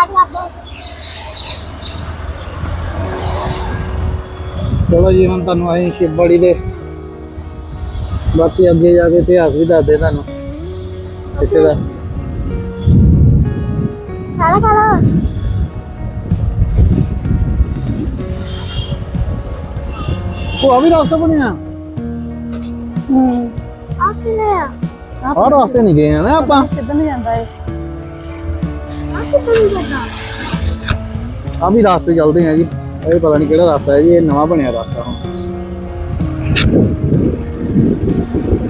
Start ਕਰ ਦੋ ਚਲੋ ਜੀ ਹੁਣ ਤੁਹਾਨੂੰ ਅਸੀਂ ਸ਼ਿਵਬੜੀ ਦੇ ਬਾਕੀ ਅੱਗੇ ਜਾ ਕੇ ਇਤਿਹਾਸ ਵੀ ਦੱਸਦੇ ਤੁਹਾਨੂੰ। ਇੱਥੇ ਦਾ। ਖਾਣਾ ਖਾਣਾ ਉਹ ਆ ਵੀ ਰਸਤਾ ਬਣਿਆ ਹੂੰ। ਆ ਕਿਨੇ ਆ? ਰਸਤੇ ਨਹੀਂ ਗਏ ਨਾ ਆਪਾਂ। ਕਿੱਧਰ ਨੂੰ ਜਾਂਦਾ ਏ ਆ ਨਹੀਂ ਵੀ ਰਸਤੇ ਚੱਲਦੇ ਆ ਜੀ। ਇਹ ਪਤਾ ਨਹੀਂ ਕਿਹੜਾ ਰਸਤਾ ਹੈ ਜੀ ਇਹ ਨਵਾਂ ਬਣਿਆ ਰਸਤਾ ਹੁਣ।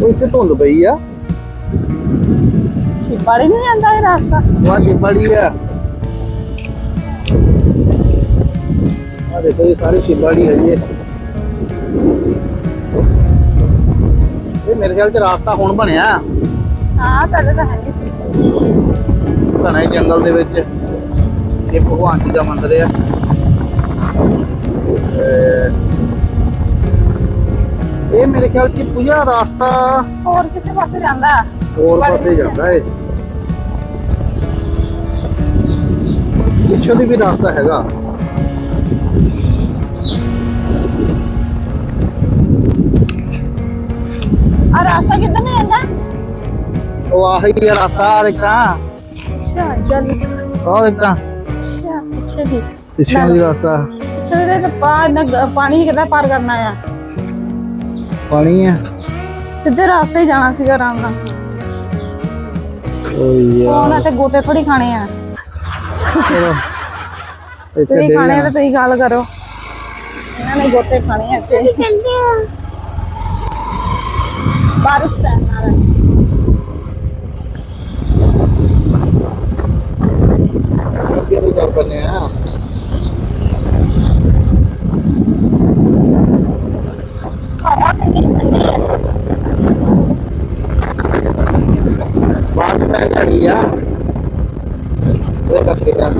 ਉਹ ਇੱਥੇ ਧੁੰਦ ਪਈ ਆ। ਸ਼ਿਵਾੜੀ ਨੂੰ ਜਾਂਦਾ ਇਹ ਰਾਸਤਾ? ਆ ਸ਼ਿਵਬੜੀ ਆ। ਆ ਦੇਖੋ ਇਹ ਸਾਰੀ ਸ਼ਿਵਬੜੀ ਹੈ ਜੀ ਇਹ। ਮੇਰੇ ਖਿਆਲ ਚ ਰਸਤਾ ਹੁਣ ਬਣਿਆ। ਹਾਂ ਪਹਿਲੇ ਤਾਂ ਹੈ ਨਹੀਂ। ਘਣੇ ਜੰਗਲ ਦੇ ਵਿੱਚ। ਇਹ ਭਗਵਾਨ ਜੀ ਦਾ ਮੰਦਿਰ ਤੇ ਇਹ ਮੇਰੇ ਖਿਆਲ ਚ ਪੂਜਾ ਰਸਤਾ ਹੋਰ ਕਿਸੇ ਪਾਸੇ ਜਾਂਦਾ? ਹੋਰ ਪਾਸੇ ਜਾਂਦਾ ਹੈ ਪਿੱਛੋਂ ਦੀ ਵੀ ਰਸਤਾ ਹੈਗਾ। ਆ ਰਾਸਤਾ ਕਿੱਧਰ ਨੂੰ ਜਾਂਦਾ? ਉਹ ਆਹੀ ਰਸਤਾ ਦੇਖਾਂ। ਅੱਛਾ ਚੱਲ ਉਹ ਦੇਖਾਂ ਅੱਛਾ ਪਿੱਛੇ ਦੀ ਪਿੱਛੋਂ ਦੀ ਰਸਤਾ ਪਿੱਛੇ ਦੇ ਤੇ ਪਾ- ਨਾ ਗ- ਪਾਣੀ ਕਿੱਦਾਂ ਪਾਰ ਕਰਨਾ ਆ ਪਾਣੀ ਆ ਸਿੱਧੇ ਰਾਸਤੇ ਹੀ ਜਾਣਾ ਸੀਗਾ ਆਰਾਮ ਨਾਲ ਓ ਯਾਰ ਉਹਨਾਂ ਤੇ ਗੋਤੇ ਥੋੜੀ ਖਾਣੇ ਆ ਚਲੋ ਇੱਥੇ ਤੁਸੀਂ ਦੇ ਖਾਣੇ ਆ ਤਾਂ ਤੁਸੀਂ ਗੱਲ ਕਰੋ ਇਹਨਾਂ ਨੇ ਗੋਤੇ ਖਾਣੇ ਆ ਤੇ ਕਹਿੰਦੇ ਆ ਬਾਰਿਸ਼ ਪੈਣ ਨਾਲ ਅੱਗੇ ਵੀ ਚੱਲ ਪੰਨੇ ਆ ਬਾਹਰ ਪੈ ਗਈ ਆ। ਉਹ ਕੱਥੇ ਦਾ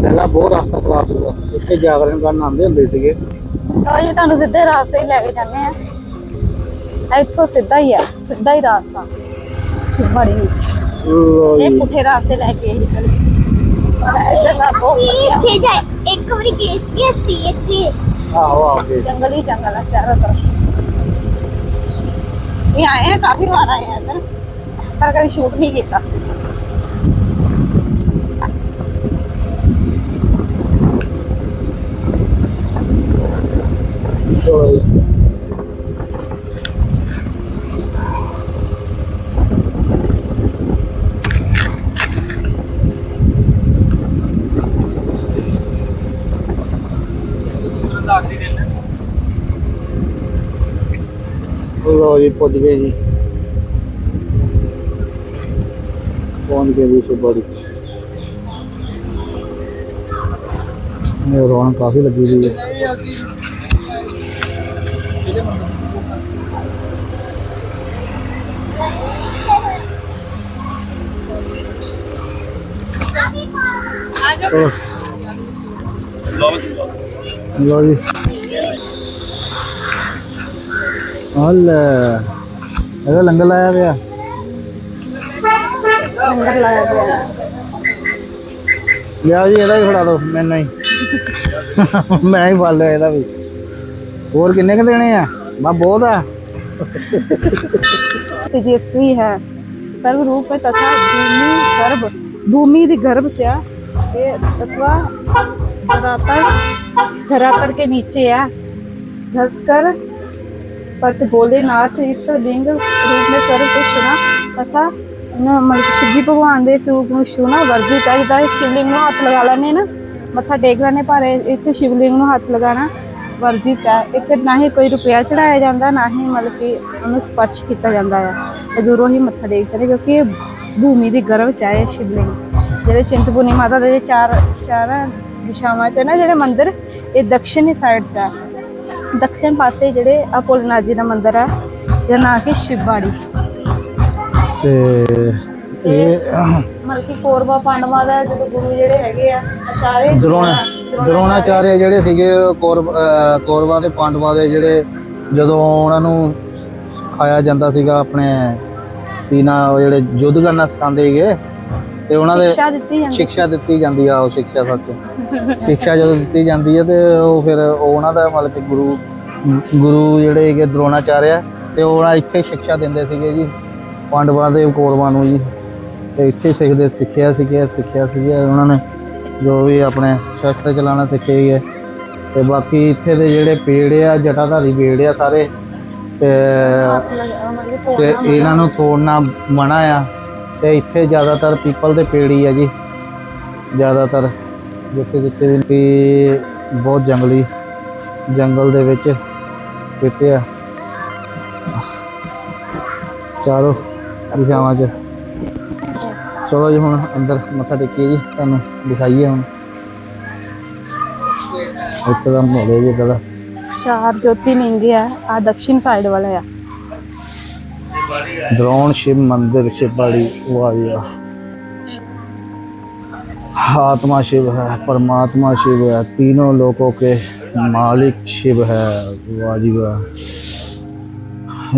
ਪਹਿਲਾਂ ਬਹੁਤ ਰਸਤਾ ਖਰਾਬ ਸੀਗਾ ਇੱਥੇ ਜਾਗਰਣ ਕਰਨ ਆਉਂਦੇ ਹੁੰਦੇ ਸੀਗੇ। ਤਾਂ ਇਹ ਤੁਹਾਨੂੰ ਸਿੱਧੇ ਰਾਸਤੇ ਹੀ ਲੈ ਕੇ ਜਾਂਦੇ ਆ। ਇੱਥੋਂ ਸਿੱਧਾ ਹੀ ਆ, ਸਿੱਧਾ ਹੀ ਰਾਸਤਾ। ਬੜੀ पुठेरा से रह के एक कमरे की ऐसी ऐसी जंगल ही जंगल है चारों तरफ़। ये आए हैं काफ़ी बार आए हैं इधर पर कभी शूट नहीं किया। Sorry. ਲੋ ਜੀ ਪੁੱਜ ਗਏ ਜੀ। ਪਹੁੰਚ ਗਏ ਜੀ ਸੁਬਾਰੀ ਇਹ ਰੌਣਕ ਕਾਫੀ ਲੱਗੀ ਹੋਈ ਹੈ। ਚਲੋ ਲਓ ਜੀ। ਹਲ ਇਹਦਾ ਲੰਗਰ ਲਾਇਆ ਪਿਆ अंदर लाया गया है। ਲਿਆਓ ਜੀ ਇਹਦਾ ਵੀ ਫੜਾ ਦਿਓ ਮੈਨੂੰ ਹੀ ਮੈਂ ਹੀ ਫੜ ਲਿਆ ਇਹਦਾ ਵੀ ਹੋਰ ਕਿੰਨੇ ਕ ਦੇਣੇ ਆ ਮੈਂ ਬਹੁਤ ਆ तेजस्वी है सर्व रूप है तथा भूमि गर्भ भूमि दी गर्भ च है अथवा धरातल धरातल के नीचे है घसकर पट भोलेनाथ इस लिंग रूप में सर्व को छुना तथा न- मतलब शिव जी भगवान ਦੇ ਸਰੂਪ ਨੂੰ ਛੂਣਾ ਵਰਜਿਤ ਹੈ ਜਿੱਦਾਂ ਇਹ ਸ਼ਿਵਲਿੰਗ ਨੂੰ ਹੱਥ ਲਗਾ ਲੈਣੇ ਨਾ ਮੱਥਾ ਟੇਕ ਲੈਣੇ ਪਰ ਇਹ- ਇੱਥੇ ਸ਼ਿਵਲਿੰਗ ਨੂੰ ਹੱਥ ਲਗਾਣਾ ਵਰਜਿਤ ਹੈ ਇੱਥੇ ਨਾ ਹੀ ਕੋਈ ਰੁਪਿਆ ਚੜਾਇਆ ਜਾਂਦਾ ਨਾ ਹੀ ਮਤਲਬ ਕਿ ਉਹਨੂੰ ਸਪਰਸ਼ ਕੀਤਾ ਜਾਂਦਾ ਹੈ ਤੇ ਦੂਰੋਂ ਹੀ ਮੱਥਾ ਟੇਕਦੇ ਨੇ ਕਿਉਂਕਿ ਇਹ ਭੂਮੀ ਦੀ ਗਰਭ ਚ ਹੈ ਇਹ ਸ਼ਿਵਲਿੰਗ ਜਿਹੜੇ ਚਿੰਤਪੁਰਨੀ ਮਾਤਾ ਦੇ ਚਾਰ ਚਾਰ ਦਿਸ਼ਾਵਾਂ ਚ ਹੈ ਨਾ ਜਿਹੜੇ ਮੰਦਿਰ ਇਹ ਦਕਸ਼ਣੀ ਸਾਈਡ ਚ ਹੈ ਦਕਸ਼ਣ ਪਾਸੇ ਜਿਹੜੇ ਆ ਭੋਲੇਨਾਥ ਜੀ ਦਾ ਮੰਦਿਰ ਹੈ ਜਿਹਦਾ ਨਾਂ ਕਿ ਸ਼ਿਵਬਾੜੀ। ਤੇ ਇਹ ਮਤਲਬ ਕਿ ਕੌਰਵਾ ਪਾਂਡਵਾਂ ਦਾ ਜਦੋਂ ਗੁਰੂ ਜਿਹੜੇ ਹੈਗੇ ਆ ਸਾਰੇ ਦਰੋਣ ਦਰੋਣਾਚਾਰਿਆ ਜਿਹੜੇ ਸੀਗੇ ਕੌਰਵ ਦੇ ਪਾਂਡਵਾਂ ਦੇ ਜਿਹੜੇ ਜਦੋਂ ਉਹਨਾਂ ਨੂੰ ਸਿਖਾਇਆ ਜਾਂਦਾ ਸੀਗਾ ਆਪਣੇ ਕੀ ਨਾ ਜਿਹੜੇ ਯੁੱਧ ਕਰਨਾ ਸਿਖਾਉਂਦੇ ਸੀਗੇ ਤੇ ਉਹਨਾਂ ਦੇ ਸਿੱਖਿਆ ਦਿੱਤੀ ਜਾਂਦੀ। ਸਿੱਖਿਆ ਦਿੱਤੀ ਜਾਂਦੀ ਆ ਉਹ ਸਿੱਖਿਆ ਸੱਚ ਸਿੱਖਿਆ ਜਦੋਂ ਦਿੱਤੀ ਜਾਂਦੀ ਹੈ ਤੇ ਉਹ ਫਿਰ ਉਹ ਉਹਨਾਂ ਦਾ ਮਤਲਬ ਕਿ ਗੁਰੂ ਗੁਰੂ ਜਿਹੜੇ ਹੈਗੇ ਦਰੋਣਾਚਾਰਿਆ ਤੇ ਉਹ ਉਹਨਾਂ ਇੱਥੇ ਸਿੱਖਿਆ ਦਿੰਦੇ ਸੀਗੇ ਜੀ ਪਾਂਡਵਾਂ ਦੇ ਕੌਰਵਾਂ ਨੂੰ ਜੀ। ਤੇ ਇੱਥੇ ਸਿੱਖਦੇ ਸਿੱਖਿਆ ਸਿੱਖਿਆ ਸਿੱਖਿਆ ਸੀਗਾ ਉਹਨਾਂ ਨੇ ਜੋ ਵੀ ਆਪਣੇ ਸ਼ਸਤਰ ਚਲਾਉਣਾ ਸਿੱਖੇ ਗਏ ਤੇ ਬਾਕੀ ਇੱਥੇ ਦੇ ਜਿਹੜੇ ਪੇੜ ਆ ਜਟਾਧਾਰੀ ਪੇੜ ਆ ਸਾਰੇ ਤੇ ਤੇ ਇਹਨਾਂ ਨੂੰ ਤੋੜਨਾ ਮਨਾ ਆ। ਤੇ ਇੱਥੇ ਜ਼ਿਆਦਾਤਰ ਪੀਪਲ ਦੇ ਪੇੜ ਹੀ ਆ ਜੀ। ਜ਼ਿਆਦਾਤਰ ਜਿੱਥੇ ਜਿੱਥੇ ਵੀ ਬਹੁਤ ਜੰਗਲੀ ਜੰਗਲ ਦੇ ਵਿੱਚ ਸਥਿਤ ਆ। ਚਾਰੋ ਦਿਸ਼ਾਵਾਂ 'ਚ ਚਲੋ ਜੀ, ਹੁਣ ਅੰਦਰ ਮੱਥਾ ਟੇਕੀਏ ਜੀ, ਤੁਹਾਨੂੰ ਦਿਖਾਈਏ ਹੁਣ। ਇੱਕਦਮ ਹੋਲੇ ਜੀ ਦਾਦਾ ਚਾਰ ਜੋਤੀ ਨਹੀਂ ਗਿਆ ਆ ਦਕਸ਼ਿਨ ਸਾਈਡ ਵਾਲਾ ਆ। द्रोण शिव मंदिर शिवपाड़ी वारिया आत्मा शिव है, परमात्मा शिव है, तीनों लोगों के मालिक शिव है वाजिबा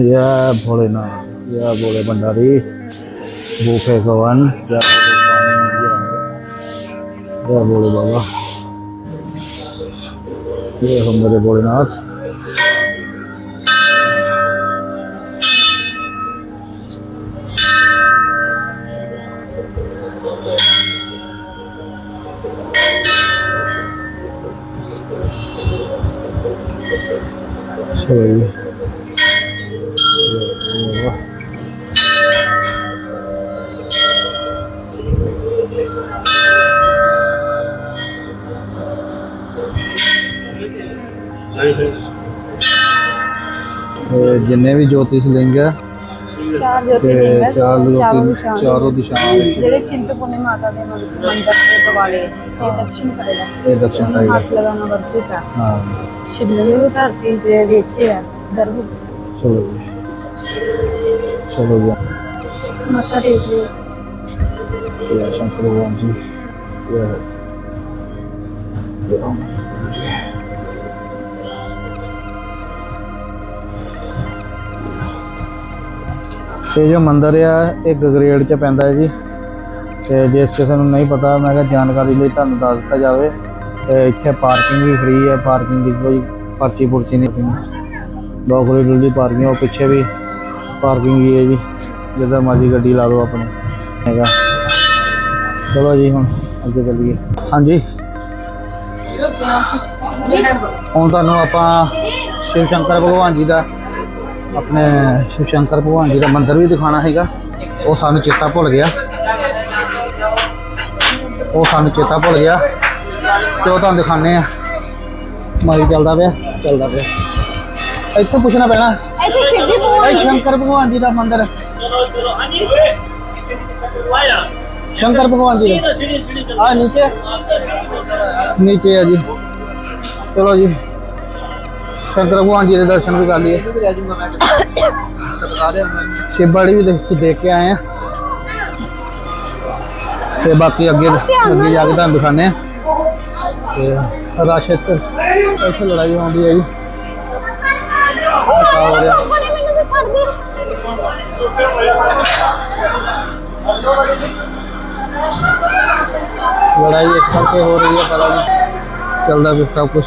यह भोलेनाथ यह भोले भंडारी, भूखे गवन यह भोले बाबा। ये हम मेरे भोलेनाथ। Sorry. ਜਿੰਨੇ ਵੀ ਜੋਤਿਸ਼ ਲਿੰਗ ਆ ਚਾਰ ਜੋਤੀ ਤੇ ਲਿੰਗਰ ਚਾਰ ਚਾਰੋਂ ਦਿਸ਼ਾ ਦਿਸ਼ਾਵਾਂ ਚਾਰੋਂ ਦਿਸ਼ਾਵਾਂ ਵਿੱਚ। ਜਿਹੜੇ ਚਿੰਤਪੁਰਨੀ ਮਾਤਾ ਦੇ ਮੰਦਿਰ ਮੰਦਰ ਦੇ ਦਿਵਾਲੇ ਤੇ ਦਕਸ਼ਿਨ ਕਰੇਗਾ ਇਹ ਦਕਸ਼ਿਨ ਸਾਈਡ ਹੈ। ਮਾਤਲਾ ਦਾ ਵਰਤਿਤ ਹੈ। ਹਾਂ। ਸ਼ਿਵਲਿੰਗ ਧਰਤੀ ਦੇ ਵਿੱਚ ਹੈ ਦਰਬ ਚਲੋ ਜੀ। ਚਲੋ ਜੀ। ਮਾਤਾ ਦੇ ਇਹ ਸ਼ੰਕਰ ਭਗਵਾਨ ਜੀ। ਇਹ ਇਹ ਆਮ ਇਹ ਜੋ ਮੰਦਿਰ ਆ, ਇਹ ਗਗਰੇੜ ਚ ਪੈਂਦਾ ਹੈ ਜੀ। ਤੇ ਜਿਸ ਕਿਸੇ ਨੂੰ ਨਹੀਂ ਪਤਾ, ਮੈਂ ਕਿਹਾ ਜਾਣਕਾਰੀ ਲਈ ਤੁਹਾਨੂੰ ਦੱਸ ਦਿੱਤਾ ਜਾਵੇ। ਤੇ ਇੱਥੇ ਪਾਰਕਿੰਗ ਵੀ ਫ੍ਰੀ ਹੈ। ਪਾਰਕਿੰਗ ਦੀ ਕੋਈ ਪਰਚੀ ਪੁਰਚੀ ਨਹੀਂ ਬਹੁਤ ਖੁੱਲੀ ਡੁੱਲੀ ਪਾਰਕਿੰਗ ਉਹ ਪਿੱਛੇ ਵੀ ਪਾਰਕਿੰਗ ਹੀ ਹੈ ਜੀ। ਜਿੱਦਾਂ ਮਰਜ਼ੀ ਗੱਡੀ ਲਾ ਦਿਓ ਆਪਣੀ। ਹੈਗਾ। ਚਲੋ ਜੀ, ਹੁਣ ਅੱਗੇ ਚੱਲੀਏ। ਹਾਂਜੀ। ਹੁਣ ਤੁਹਾਨੂੰ ਆਪਾਂ ਸ਼ਿਵ ਸ਼ੰਕਰ ਭਗਵਾਨ ਜੀ ਦਾ ਆਪਣੇ ਸ਼ਿਵ ਸ਼ੰਕਰ ਭਗਵਾਨ ਜੀ ਦਾ ਮੰਦਿਰ ਵੀ ਦਿਖਾਣਾ ਹੈਗਾ। ਉਹ ਸਾਨੂੰ ਚੇਤਾ ਭੁੱਲ ਗਿਆ। ਉਹ ਸਾਨੂੰ ਚੇਤਾ ਭੁੱਲ ਗਿਆ। ਤੇ ਉਹ ਤੁਹਾਨੂੰ ਦਿਖਾਣੇ ਆ ਮਾਰੀ ਚੱਲਦਾ ਪਿਆ ਚੱਲਦਾ ਪਿਆ। ਇੱਥੋਂ ਪੁੱਛਣਾ ਪੈਣਾ। ਇੱਥੇ ਸ਼ਿਵਜੀ ਇਹ ਭਗਵਾਨ ਸ਼ੰਕਰ ਭਗਵਾਨ ਜੀ ਦਾ ਮੰਦਿਰ। ਸ਼ੰਕਰ ਭਗਵਾਨ ਜੀ ਦਾ। ਆ ਨੀਚੇ। ਨੀਚੇ ਆ ਜੀ। ਚਲੋ ਜੀ। ਸ਼ੰਕਰ ਭਗਵਾਨ ਜੀ ਦੇ ਦਰਸ਼ਨ ਵੀ ਕਰ ਲਈਏ। ਸ਼ਿਵਬਾੜੀ ਵੀ ਦੇਖ ਦੇਖ ਕੇ ਆਏ ਆ। ਤੇ ਬਾਕੀ ਅੱਗੇ ਅੱਗੇ ਜਾ ਕੇ ਤੁਹਾਨੂੰ ਦਿਖਾਣੇ ਆ। ਤੇ ਰਸ਼ ਇੱਥੇ ਇੱਥੇ ਲੜਾਈ ਹੁੰਦੀ ਹੈ ਜੀ। ਹੋ ਰਿਹਾ ਛੱਡ ਦੇ ਲੜਾਈ ਇਸ ਕਰਕੇ ਹੋ ਰਹੀ ਹੈ ਪਤਾ ਨਹੀਂ ਚੱਲਦਾ ਵੀ ਸਭ ਕੁਝ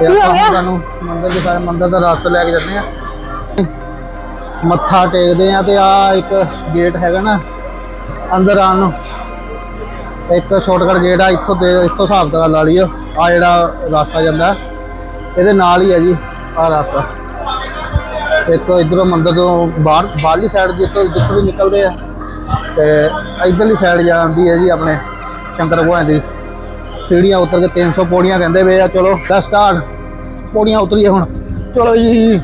ਹੁਣ ਤੁਹਾਨੂੰ ਮੰਦਿਰ ਦਿਖਾਇਆ ਮੰਦਿਰ ਦਾ ਰਾਸਤਾ ਲੈ ਕੇ ਜਾਂਦੇ ਆ ਮੱਥਾ ਟੇਕਦੇ ਆ ਤੇ ਆ ਇੱਕ ਗੇਟ ਹੈਗਾ ਨਾ ਅੰਦਰ ਆਉਣ ਨੂੰ। ਇੱਕ ਸ਼ਾਰਟਕਟ ਗੇਟ ਆ ਇੱਥੋਂ ਤੇ ਇੱਥੋਂ ਹਿਸਾਬ ਦਾ ਲਾ ਲਈਓ। ਆ ਜਿਹੜਾ ਰਸਤਾ ਜਾਂਦਾ ਇਹਦੇ ਨਾਲ ਹੀ ਹੈ ਜੀ ਆ ਰਸਤਾ। ਇੱਕ ਇਧਰੋਂ ਮੰਦਿਰ ਤੋਂ ਬਾਹਰ ਬਾਹਰਲੀ ਸਾਈਡ ਜਿੱਥੋਂ ਜਿੱਥੋਂ ਵੀ ਨਿਕਲਦੇ ਆ ਤੇ ਇਧਰਲੀ ਸਾਈਡ ਜਾਂਦੀ ਹੈ ਜੀ ਆਪਣੇ ਸ਼ੰਕਰ ਭਗਵਾਨ ਦੀ। ਸੀੜੀਆਂ ਉਤਰ ਕੇ 300 ਪੌੜੀਆਂ ਕਹਿੰਦੇ ਵੇ ਆ, ਚਲੋ ਦਾ ਸਟਾਰਟ ਪੌੜੀਆਂ ਉਤਰੀਏ ਹੁਣ। ਚਲੋ ਜੀ।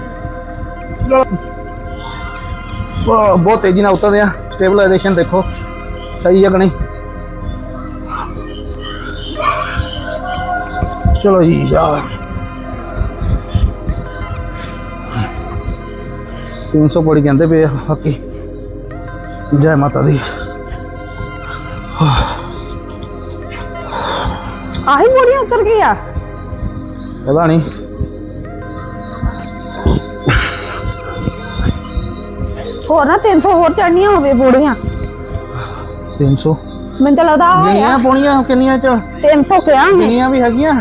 ਬਹੁਤ ਤੇਜ਼ੀ ਨਾਲ ਉਤਰਦੇ ਆ। ਸਟੇਬਲਾਈਜੇਸ਼ਨ ਦੇਖੋ। ਸਹੀ ਹੈ ਕਿ ਨਹੀਂ? ਚਲੋ ਜੀ, ਯਾਰ। 300 ਪੌੜੀ ਕਹਿੰਦੇ ਪਏ ਆ, ਬਾਕੀ। ਜੈ ਮਾਤਾ ਦੀ। ਉਤਰ ਗਿਆ ਪਤਾ ਨਹੀਂ। ਹੋਰ ਨਾ 300 ਹੋਰ ਚੜਨੀਆਂ ਹੋਵੇ ਬੋੜੀਆਂ 300 ਮੈਨੂੰ ਤਾਂ ਲੱਗਦਾ ਆ ਗਿਣੀਆਂ ਪੋਣੀਆਂ ਕਿੰਨੀਆਂ ਚ 300 ਕਿਹਾ ਮੈਂ? ਗਿਣੀਆਂ ਵੀ ਹੈਗੀਆਂ।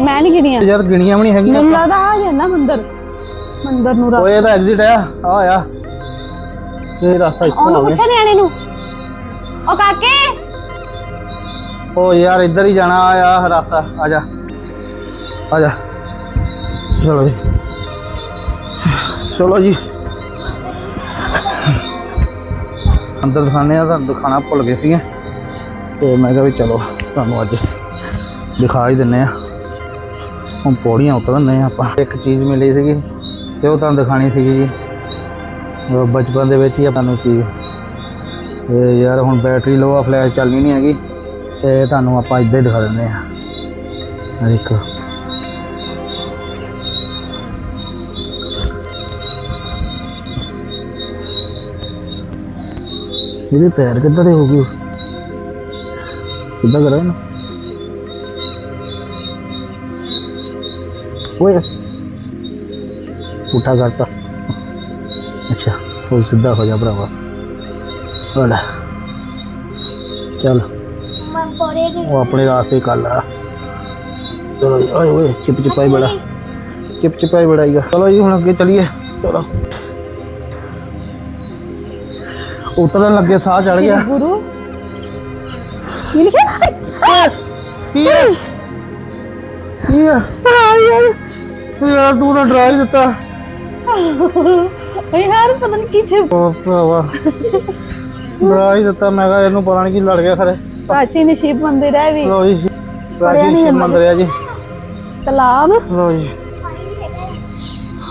ਮੈਂ ਨਹੀਂ ਗਿਣੀਆਂ। ਯਾਰ ਗਿਣੀਆਂ ਵੀ ਨਹੀਂ ਹੈਗੀਆਂ ਮੈਨੂੰ ਲੱਗਦਾ ਆ ਜਾਂਦਾ ਮੰਦਰ। ਮੰਦਰ ਨੂੰ ਰਾ ਓਏ ਇਹਦਾ ਐਗਜ਼ਿਟ ਆ। ਆ ਆ। ਇਹ ਰਸਤਾ ਇੱਥੋਂ ਉਹਨੂੰ ਆ ਗਿਆ। ਪੁੱਛਿਆ ਨਿਆਣੇ ਨੂੰ। ਉਹ ਕਾਕੇ ਉਹ ਯਾਰ, ਇੱਧਰ ਹੀ ਜਾਣਾ, ਆ ਆ, ਰਸਤਾ, ਆ ਜਾ। ਆ ਜਾ। ਚਲੋ ਜੀ। ਚਲੋ ਜੀ। ਅੰਦਰ ਦਿਖਾਣੇ ਆ, ਤੁਹਾਨੂੰ ਦਿਖਾਣਾ ਭੁੱਲ ਗਏ ਸੀਗੇ। ਤੇ ਮੈਂ ਕਿਹਾ ਵੀ ਚਲੋ, ਤੁਹਾਨੂੰ ਅੱਜ ਦਿਖਾ ਹੀ ਦਿੰਨੇ ਆ। ਹੁਣ ਪੌੜੀਆਂ ਉਤਰਨੇ ਆ ਆਪਾਂ। ਇੱਕ ਚੀਜ਼ ਮਿਲੀ ਸੀਗੀ, ਤੇ ਉਹ ਤੁਹਾਨੂੰ ਦਿਖਾਣੀ ਸੀਗੀ ਜੀ। ਬਚਪਨ ਦੇ ਵਿੱਚ ਹੀ ਆਪਾਂ ਨੂੰ ਚੀਜ਼। ਤੇ ਯਾਰ, ਹੁਣ ਬੈਟਰੀ ਲੋ ਆ ਫਲੈਸ਼ ਚੱਲਣੀ ਨਹੀਂ ਹੈਗੀ। ਤੇ ਤੁਹਾਨੂੰ ਆਪਾਂ ਇੱਦਾਂ ਹੀ ਦਿਖਾ ਦਿੰਦੇ ਆ ਆਹ ਦੇਖੋ। ਇਹਦੇ ਪੈਰ ਕਿੱਦਾਂ ਦੇ ਹੋ ਗਏ ਕਿੱਦਾਂ ਕਰਾਂ ਇਹਨੂੰ? ਓਏ! ਉਠਾ ਕਰਤਾ। ਅੱਛਾ, ਉਹ ਸਿੱਧਾ ਹੋ ਜਾ ਭਰਾਵਾ। ਹੋਲਾ ਚੱਲ। ਮੈਂ ਪੜੇਗੀ ਉਹ ਆਪਣੇ ਰਾਸਤੇ ਕਰ ਲਾ ਚਲੋ ਜੀ, ਓਏ ਓਏ ਚਿਪ ਚਿਪਾਈ ਬੜਾ ਚਿਪ ਚਿਪਾਈ ਬੜਾਈਗਾ ਚਲੋ ਜੀ ਹੁਣ ਅੱਗੇ ਚਲੀਏ ਚਲੋ ਉਤਰਨ ਲੱਗੇ ਸਾਹ ਚੜ ਗਿਆ ਗੁਰੂ ਕੀ ਲਿਖਿਆ ਕੀ ਹੈ ਕੀ ਹੈ ਯਾਰ ਤੂੰ ਨਾ ਡਰਾ ਹੀ ਦਿੱਤਾ ਓਏ ਯਾਰ ਪਤਾ ਨਹੀਂ ਕੀ ਚ ਉਹ प्राचीन शिव मंदिर है भी। प्राचीन शिव मंदिर है जी। मतलब। तालाब। लो जी।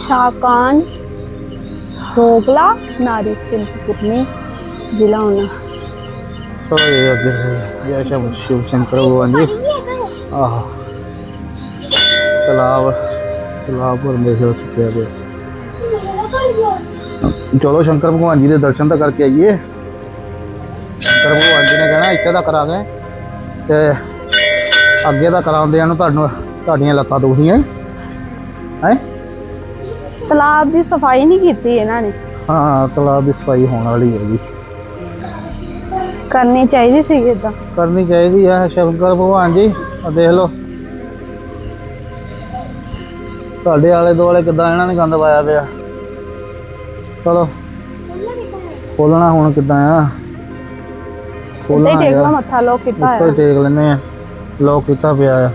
शाकान डोगला नारी चिंतपूर्णी जिला होना तो जय शिव शंकर भगवान जी। आह। तालाब तालाब और देख लो चलो शंकर भगवान जी के दर्शन तो करके आइए। ਭਗਵਾਨ ਜੀ ਨੇ ਕਹਿਣਾ ਇੱਥੇ ਤਾਂ ਕਰਾਂਗੇ ਤੇ ਅੱਗੇ ਤਾਂ ਕਰਾਉਂਦੇ ਨੂੰ ਤੁਹਾਨੂੰ ਤੁਹਾਡੀਆਂ ਲੱਤਾਂ ਦੁਖਦੀਆਂ ਹੈ? ਤਲਾਬ ਦੀ ਸਫ਼ਾਈ ਨਹੀਂ ਕੀਤੀ ਇਹਨਾਂ ਨੇ। ਹਾਂ ਤਲਾਬ ਦੀ ਸਫ਼ਾਈ ਹੋਣ ਵਾਲੀ ਹੈ ਜੀ। ਕਰਨੀ ਚਾਹੀਦੀ ਸੀ ਇਦਾਂ ਕਰਨੀ ਚਾਹੀਦੀ ਹੈ ਸ਼ੰਕਰ ਭਗਵਾਨ ਜੀ ਆ ਦੇਖ ਲਓ। ਤੁਹਾਡੇ ਆਲੇ ਦੁਆਲੇ ਕਿੱਦਾਂ ਇਹਨਾਂ ਨੇ ਗੰਦ ਪਾਇਆ ਪਿਆ। ਚਲੋ ਖੋਲਣਾ ਹੁਣ ਕਿੱਦਾਂ ਆ। ਖੋਲਣਾ ਟੇਕਣਾ ਯਾਰ ਮੱਥਾ ਲੋਕ ਕੀਤਾ ਹੈ ਹੀ ਟੇਕ ਲੈਨੇ ਆ ਲੋਕ ਕੀਤਾ ਪਿਆ ਆ।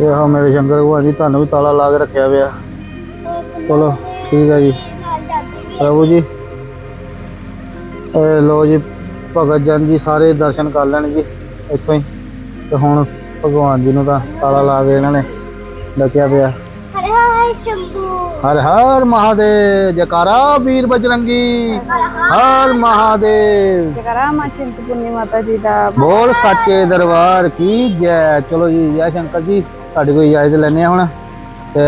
ਇਹ ਆ ਮੇਰੇ ਸ਼ੰਕਰ ਭਗਵਾਨ ਜੀ ਤੁਹਾਨੂੰ ਵੀ ਤਾਲਾ ਲਾ ਕੇ ਰੱਖਿਆ ਪਿਆ। ਚਲੋ ਠੀਕ ਹੈ ਜੀ। ਪ੍ਰਭੂ ਜੀ ਇਹ ਲੋ ਜੀ ਭਗਤ ਜਨ ਜੀ ਸਾਰੇ ਦਰਸ਼ਨ ਕਰ ਲੈਣ ਜੀ ਇੱਥੋਂ ਹੀ। ਤੇ ਹੁਣ ਭਗਵਾਨ ਜੀ ਨੂੰ ਤਾਂ ਤਾਲਾ ਲਾ ਕੇ ਇਹਨਾਂ ਨੇ ਡੱਕਿਆ ਪਿਆ। ਹਰੇ ਹਾਏ ਸ਼ੰਭੂ। ਹਰ ਹਰ ਮਹਾਦੇਵ ਜਕਾਰਾ ਵੀਰ ਬਜਰੰਗੀ। ਹਰ ਮਹਾਦੇਵ। ਜਗਰਾ ਮਾ ਚਿੰਤਪੁਰਨੀ ਮਾਤਾ ਜੀ ਦਾ। ਬੋਲ ਸੱਚੇ ਦਰਬਾਰ ਕੀ ਜੈ। ਚਲੋ ਜੀ ਜੈ ਸ਼ੰਕਰ ਜੀ ਤੁਹਾਡੇ ਕੋਲ ਇਜਾਜ਼ਤ ਲੈਣੇ ਆ ਹੁਣ? ਤੇ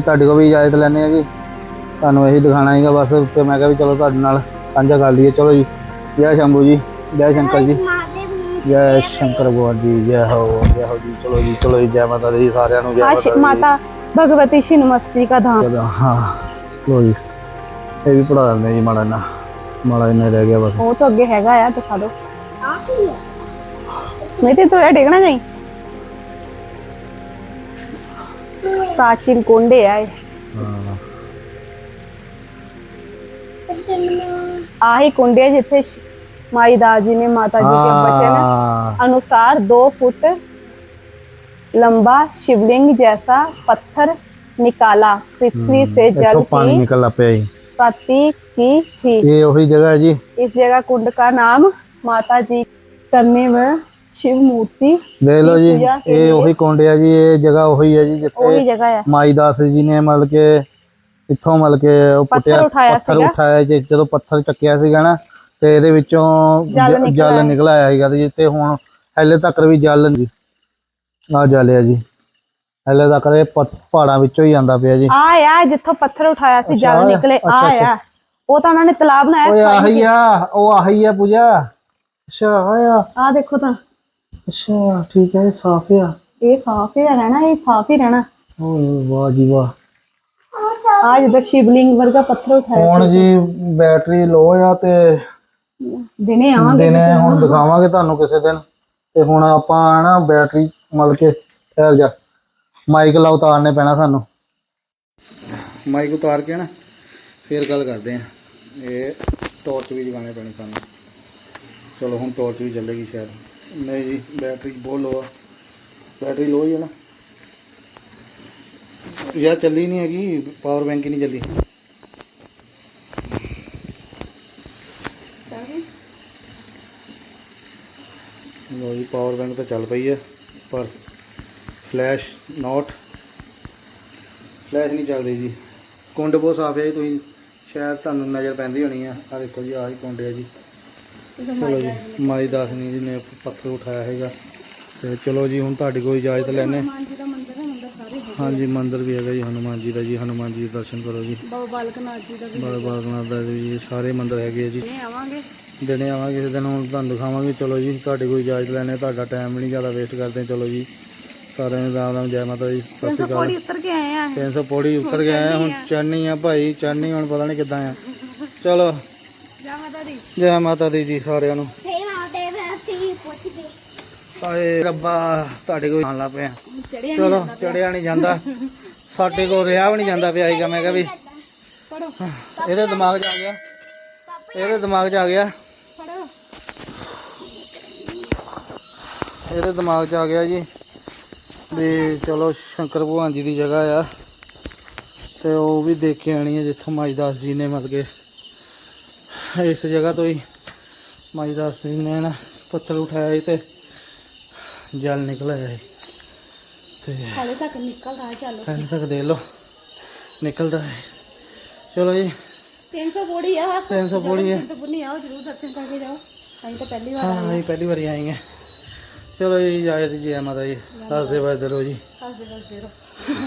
ਤੁਹਾਡੇ ਕੋਲ ਵੀ ਇਜਾਜ਼ਤ ਲੈਣੇ ਆ ਜੀ? ਤੁਹਾਨੂੰ ਇਹੀ ਦਿਖਾਣਾ ਹੈਗਾ ਬਸ ਤੇ ਮੈਂ ਕਿਹਾ ਵੀ ਚਲੋ ਤੁਹਾਡੇ ਨਾਲ ਸਾਂਝਾ ਕਰ ਲਈਏ। ਚਲੋ ਜੀ ਜੈ ਸ਼ੰਭੂ ਜੀ ਜੈ ਸ਼ੰਕਰ ਜੀ। ਮਹਾਦੇਵ ਨੂੰ ਜੈ ਸ਼ੰਕਰ ਭਗਵਾਨ ਜੀ ਜੈ ਹੋ ਜੈ ਹੋ ਜੀ ਚਲੋ ਜੀ ਚਲੋ ਜੀ ਜੈ ਮਾਤਾ ਦੀ ਸਾਰਿਆਂ ਨੂੰ ਜੈ ਦੀ। ਮਾਤਾ ਭਗਵਤੀ ਸ਼ਿਨ ਮਸਤੀ ਦਾ ਧਾਮ ਹਾਂ ਲੋ ਜੀ। ਇਹ ਵੀ ਪੜਾ ਦਿੰਦੇ ਜੀ ਮਾੜਾ ਨਾ ਮਾੜਾ ਇਹਨਾਂ ਰਹਿ ਗਿਆ ਬਸ। ਉਹ ਤਾਂ ਅੱਗੇ ਹੈਗਾ ਆ ਦਿਖਾ ਦਿਓ। ਨਹੀਂ ਤੇ ਤੂੰ ਇਹ ਡੇਗਣਾ ਜਾਈ ਪ੍ਰਾਚੀਨ ਕੋਂਡੇ ਆ ਆਹੀ ਕੁੰਡੇ ਜਿੱਥੇ ਮਾਈ ਦਾਜੀ ਨੇ ਮਾਤਾ ਜੀ ਦੇ ਬੱਚੇ ਨੇ ਅਨੁਸਾਰ 2 ਫੁੱਟ लंबा शिवलिंग जैसा पत्थर निकाला पृथ्वी से जल ਇੱਥੋਂ ਪਾਣੀ की ਨਿਕਲ ਪਿਆ ਜੀ उत्पत्ति की थी ਇਹ ਉਹੀ ਜਗ੍ਹਾ ਹੈ ਜੀ इस जगह कुंड का नाम माता जी करने में शिव मूर्ति ਦੇਖ ਲਓ ਜੀ ਪੂਜਾ ਕੇ ਇਹ ਉਹੀ ਕੁੰਡ ਹੈ ਜੀ ਇਹ ਜਗ੍ਹਾ ਉਹੀ ਹੈ ਜੀ ਜਿੱਥੇ वही जगह है ਮਾਈ ਦਾਸ ਜੀ ਨੇ ਮਤਲਬ ਕਿ ਇੱਥੋਂ ਮਤਲਬ ਕਿ ਉਹ ਪੱਥਰ ਪੁੱਟਿਆ ਉਠਾਇਆ ਪੱਥਰ ਸੀਗਾ। ਉਠਾਇਆ ਜੀ ਜਦੋਂ ਪੱਥਰ ਚੱਕਿਆ ਸੀਗਾ ਨਾ ਤੇ ਇਹਦੇ ਵਿੱਚੋਂ ਜਲ ਜ- ਨਿਕਲ ਜਲ ਆਇਆ। ਨਿਕਲ ਆਇਆ ਸੀਗਾ ਤੇ ਜਿੱਤੇ ਹੁਣ ਹਲੇ ਤੱਕ ਵੀ ਜਲ ਜੀ ਆ ਜਲਿਆ ਜੀ। ਹਲੇ ਤੱਕ ਇਹ ਪਹਾੜਾਂ ਵਿੱਚੋਂ ਹੀ ਜਾਂਦਾ ਪਿਆ ਜੀ। ਆ ਆ ਜਿੱਥੋਂ ਪੱਥਰ ਉਠਾਇਆ ਸੀ ਜਲ ਨਿਕਲੇ। ਆ ਆ। ਉਹ ਤਾਂ ਉਹਨਾਂ ਨੇ ਤਲਾਬ ਓਏ ਆਹੀ ਆ ਉਹ ਆਹੀ ਆ ਪੂਜਾ। ਅੱਛਾ ਆਇਆ ਆ। ਦੇਖੋ ਤਾਂ। ਅੱਛਾ ਠੀਕ ਹੈ ਸਾਫ਼ ਆ। ਇਹ ਸਾਫ਼ ਹੀ ਰਹਿਣਾ ਇਹ ਸਾਫ਼ ਹੀ ਰਹਿਣਾ। ਓਏ ਵਾਹ ਜੀ ਵਾਹ। ਆ ਜਿੱਦਾਂ ਸ਼ਿਵਲਿੰਗ ਵਰਗਾ ਪੱਥਰ ਉਠਾਇਆ ਹੁਣ ਜੀ ਬੈਟਰੀ ਲੋ ਆ ਤੇ ਦਿਨੇ ਆਵਾਂਗੇ ਦਿਨੇ ਹੁਣ ਦਿਖਾਵਾਂਗੇ ਤੁਹਾਨੂੰ ਕਿਸੇ ਦਿਨ। ਤੇ ਹੁਣ ਆਪਾਂ ਨਾ ਬੈਟਰੀ ਮਲ ਕੇ ਠਹਿਰ ਜਾ। ਮਾਈਕ ਲਾ ਉਤਾਰਨੇ ਪੈਣਾ ਸਾਨੂੰ। ਮਾਈਕ ਉਤਾਰ ਕੇ ਨਾ ਫੇਰ ਗੱਲ ਕਰਦੇ ਆ। ਇਹ ਟਾਰਚ ਵੀ ਜਗਾਣੇ ਪੈਣੀ ਸਾਨੂੰ। ਚਲੋ ਹੁਣ ਟਾਰਚ ਵੀ ਚੱਲੇਗੀ ਸ਼ਾਇਦ। ਨਹੀਂ ਜੀ ਬੈਟਰੀ ਬਹੁਤ ਲੋ ਆ। ਬੈਟਰੀ ਲੋ ਹੀ ਹੈ ਨਾ। ਯਾਰ ਚੱਲੀ ਨਹੀਂ ਹੈਗੀ ਪਾਵਰ ਬੈਂਕ ਹੀ ਨਹੀਂ ਚੱਲੀ। ਲੋ ਜੀ ਪਾਵਰ ਬੈਂਕ ਤਾਂ ਚੱਲ ਪਈ ਹੈ ਪਰ ਫਲੈਸ਼ ਨਾਟ ਫਲੈਸ਼ ਨਹੀਂ ਚੱਲ ਰਹੀ ਜੀ। ਕੁੰਡ ਬਹੁਤ ਸਾਫ਼ ਹੈ ਜੀ ਤੁਸੀਂ ਸ਼ਾਇਦ ਤੁਹਾਨੂੰ ਨਜ਼ਰ ਪੈਂਦੀ ਹੋਣੀ ਆ। ਆ ਦੇਖੋ ਜੀ ਆਹ ਹੀ ਕੁੰਡ ਹੈ ਜੀ। ਚਲੋ ਜੀ ਮਾਈ ਦਾਸਨੀ ਜੀ ਨੇ ਪੱਥਰ ਉਠਾਇਆ ਹੈਗਾ। ਤੇ ਚਲੋ ਜੀ ਹੁਣ ਤੁਹਾਡੀ ਕੋਈ ਇਜਾਜ਼ਤ ਲੈਣੇ ਹਾਂਜੀ ਮੰਦਿਰ ਵੀ ਹੈਗਾ ਜੀ ਹਨੂਮਾਨ ਜੀ ਦਾ ਜੀ ਹਨੂਮਾਨ ਜੀ ਦੇ ਦਰਸ਼ਨ ਕਰੋ ਜੀ। ਬਾਬਾ ਬਾਲਕ ਨਾਥ ਜੀ ਦਾ ਵੀ ਬਾਬਾ ਬਾਲਕਨਾਥ ਦਾ ਜੀ ਸਾਰੇ ਮੰਦਿਰ ਹੈਗੇ ਆ ਜੀ। ਆਵਾਂਗੇ। ਦਿਨੇ ਆਵਾਂਗੇ ਕਿਸੇ ਦਿਨ ਹੁਣ ਤੁਹਾਨੂੰ ਦਿਖਾਵਾਂਗੇ ਚਲੋ ਜੀ ਤੁਹਾਡੇ ਕੋਈ ਇਜਾਜ਼ਤ ਲੈਣੇ ਤੁਹਾਡਾ ਟਾਈਮ ਨਹੀਂ ਜ਼ਿਆਦਾ ਵੇਸਟ ਕਰਦੇ ਚਲੋ ਜੀ। ਸਾਰਿਆਂ ਨੂੰ ਰਾਮ ਰਾਮ ਜੈ ਮਾਤਾ ਜੀ ਸਤਿ ਸ਼੍ਰੀ ਅਕਾਲ। ਪੌੜੀ ਉੱਤਰ ਕੇ ਆਏ ਆ। 300 ਪੌੜੀ ਉੱਤਰ ਗਏ ਆ ਹੁਣ ਚੜਨੀ ਆ ਭਾਈ ਚੜਨੀ ਹੁਣ ਪਤਾ ਨਹੀਂ ਕਿੱਦਾਂ ਆ। ਚਲੋ ਜਾ ਮਾਤਾ ਦੀ। ਜੈ ਮਾਤਾ ਦੀ ਜੀ ਸਾਰਿਆਂ ਨੂੰ। ਫੇਰ ਆਉਂਦੇ ਅਸੀਂ ਰੱਬਾ ਤੁਹਾਡੇ ਕੋਲ ਆਣ ਲਾ ਪਿਆ। ਚੜਿਆ ਚਲੋ ਚੜਿਆ ਨਹੀਂ ਜਾਂਦਾ। ਸਾਡੇ ਕੋਲ ਰਿਹਾ ਵੀ ਨਹੀਂ ਜਾਂਦਾ ਪਿਆ ਸੀਗਾ ਮੈਂ ਕਿਹਾ ਵੀ ਇਹਦੇ ਦਿਮਾਗ 'ਚ ਆ ਗਿਆ। ਇਹਦੇ ਦਿਮਾਗ 'ਚ ਆ ਗਿਆ ਫੜੋ ਇਹਦੇ ਦਿਮਾਗ 'ਚ ਆ ਗਿਆ ਜੀ ਵੀ ਚਲੋ ਸ਼ੰਕਰ ਭਗਵਾਨ ਜੀ ਦੀ ਜਗ੍ਹਾ ਆ ਤੇ ਉਹ ਵੀ ਦੇਖ ਕੇ ਆਣੀ ਹੈ ਜਿੱਥੋਂ ਮਾਈਦਾਸ ਜੀ ਨੇ ਮਤਲਬ ਕਿ ਇਸ ਜਗ੍ਹਾ ਤੋਂ ਹੀ ਮਾਈਦਾਸ ਜੀ ਨੇ ਨਾ ਪੱਥਰ ਉਠਾਇਆ ਤੇ ਜਲ ਨਿਕਲਿਆ ਹੈ ਤੇ ਹਾਲੇ ਤੱਕ ਨਿਕਲਦਾ ਚੱਲ। ਹਲੇ ਤੱਕ ਦੇਖ ਲਓ ਨਿਕਲਦਾ ਹੈ। ਚਲੋ ਜੀ। 300 ਪੌੜੀ ਆ। 300 ਪੌੜੀ ਹੈ ਆਓ ਜਰੂਰ ਦਰਸ਼ਨ ਕਰਕੇ ਜਾਓ। ਅਸੀਂ ਤਾਂ ਪਹਿਲੀ ਵਾਰ ਹਾਂ। ਅਸੀਂ ਪਹਿਲੀ ਵਾਰੀ ਆਏ ਹਾਂ। ਚਲੋ ਜੀ ਇਜਾਜ਼ਤ ਜੀ ਮਾਤਾ ਜੀ। ਦੱਸ ਦੇ ਬਾਅਦ ਜੀ। ਹੱਸਦੇ ਹੱਸਦੇ ਰਹੋ